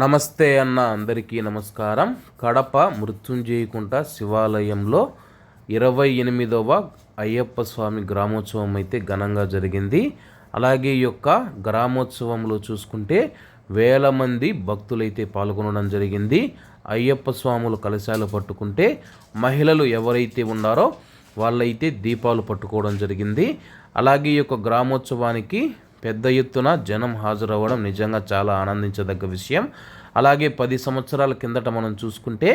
నమస్తే అన్న అందరికీ నమస్కారం. కడప మృత్యుంజయకుంట శివాలయంలో ఇరవై ఎనిమిదవ అయ్యప్ప స్వామి గ్రామోత్సవం అయితే ఘనంగా జరిగింది. అలాగే ఈ యొక్క గ్రామోత్సవంలో చూసుకుంటే వేల మంది భక్తులైతే పాల్గొనడం జరిగింది. అయ్యప్ప స్వాములు కలశాలు పట్టుకుంటే మహిళలు ఎవరైతే ఉన్నారో వాళ్ళైతే దీపాలు పట్టుకోవడం జరిగింది. అలాగే ఈ యొక్క గ్రామోత్సవానికి పెద్ద ఎత్తున జనం హాజరవ్వడం నిజంగా చాలా ఆనందించదగ్గ విషయం. అలాగే పది సంవత్సరాల కిందట మనం చూసుకుంటే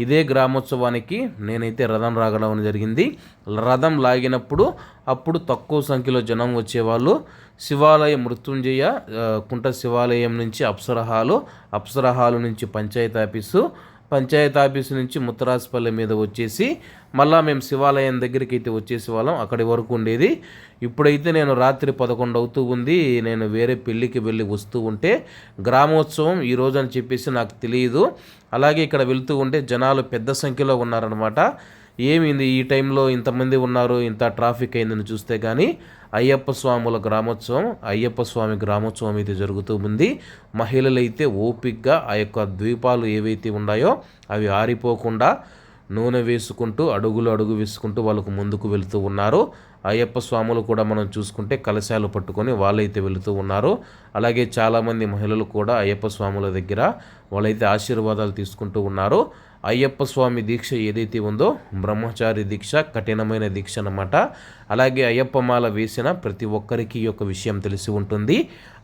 ఇదే గ్రామోత్సవానికి నేనైతే రథం రాగడం జరిగింది. రథం లాగినప్పుడు అప్పుడు తక్కువ సంఖ్యలో జనం వచ్చేవాళ్ళు. శివాలయ మృత్యుంజయ కుంట శివాలయం నుంచి అప్సరహాలు అప్సరహాలు నుంచి పంచాయతీ ఆఫీసు పంచాయతీ ఆఫీస్ నుంచి ముత్తరాజపల్లి మీద వచ్చేసి మళ్ళా మేము శివాలయం దగ్గరికి అయితే వచ్చేసి వాళ్ళం. అక్కడి వరకు ఉండేది. ఇప్పుడైతే నేను రాత్రి పదకొండు అవుతూ ఉంది. నేను వేరే పెళ్ళికి వెళ్ళి వస్తూ ఉంటే గ్రామోత్సవం ఈరోజు అని చెప్పేసి నాకు తెలియదు. అలాగే ఇక్కడ వెళ్తూ ఉంటే జనాలు పెద్ద సంఖ్యలో ఉన్నారనమాట ఏమైంది? ఈ టైంలో ఇంతమంది ఉన్నారు ఇంత ట్రాఫిక్ అయిందని చూస్తే కానీ అయ్యప్ప స్వాముల గ్రామోత్సవం అయ్యప్ప స్వామి గ్రామోత్సవం అయితే జరుగుతూ ఉంది. మహిళలైతే ఓపిక్గా ఆ యొక్క ద్వీపాలు ఏవైతే ఉన్నాయో అవి ఆరిపోకుండా నూనె వేసుకుంటూ అడుగులు అడుగు వేసుకుంటూ వాళ్ళకు ముందుకు వెళుతూ ఉన్నారు. అయ్యప్ప స్వాములు కూడా మనం చూసుకుంటే కలశాలు పట్టుకొని వాళ్ళైతే వెళుతూ ఉన్నారు. అలాగే చాలామంది మహిళలు కూడా అయ్యప్ప స్వాముల దగ్గర వాళ్ళైతే ఆశీర్వాదాలు తీసుకుంటూ ఉన్నారు. అయ్యప్ప స్వామి దీక్ష ఏదైతే ఉందో బ్రహ్మచారి దీక్ష కఠినమైన దీక్ష అనమాట అలాగే అయ్యప్ప మాల వేసిన ప్రతి ఒక్కరికి ఈ యొక్క విషయం తెలిసి ఉంటుంది.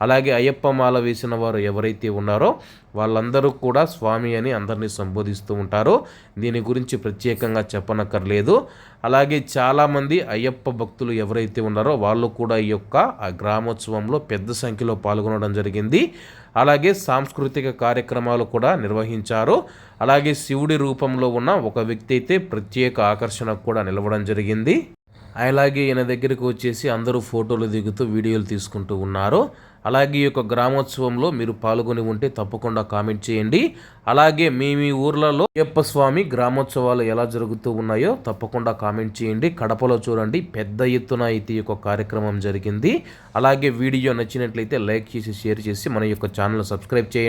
అలాగే అయ్యప్ప మాల వేసిన వారు ఎవరైతే ఉన్నారో వాళ్ళందరూ కూడా స్వామి అని అందరినీ సంబోధిస్తూ ఉంటారు. దీని గురించి ప్రత్యేకంగా చెప్పనక్కర్లేదు. అలాగే చాలామంది అయ్యప్ప భక్తులు ఎవరైతే ఉన్నారో వాళ్ళు కూడా ఈ యొక్క ఆ గ్రామోత్సవంలో పెద్ద సంఖ్యలో పాల్గొనడం జరిగింది. అలాగే సాంస్కృతిక కార్యక్రమాలు కూడా నిర్వహించారు. అలాగే శివుడు శివుడి రూపంలో ఉన్న ఒక వ్యక్తి అయితే ప్రత్యేక ఆకర్షణకు కూడా నిలవడం జరిగింది. అలాగే ఈయన దగ్గరికి వచ్చేసి అందరూ ఫోటోలు దిగుతూ వీడియోలు తీసుకుంటూ ఉన్నారు. అలాగే ఈ యొక్క గ్రామోత్సవంలో మీరు పాల్గొని ఉంటే తప్పకుండా కామెంట్ చేయండి. అలాగే మీ మీ ఊర్లలో అయ్యప్ప స్వామి గ్రామోత్సవాలు ఎలా జరుగుతూ ఉన్నాయో తప్పకుండా కామెంట్ చేయండి. కడపలో చూడండి పెద్ద ఎత్తున అయితే ఈ యొక్క కార్యక్రమం జరిగింది. అలాగే వీడియో నచ్చినట్లయితే లైక్ చేసి షేర్ చేసి మన యొక్క ఛానల్ సబ్స్క్రైబ్ చేయండి.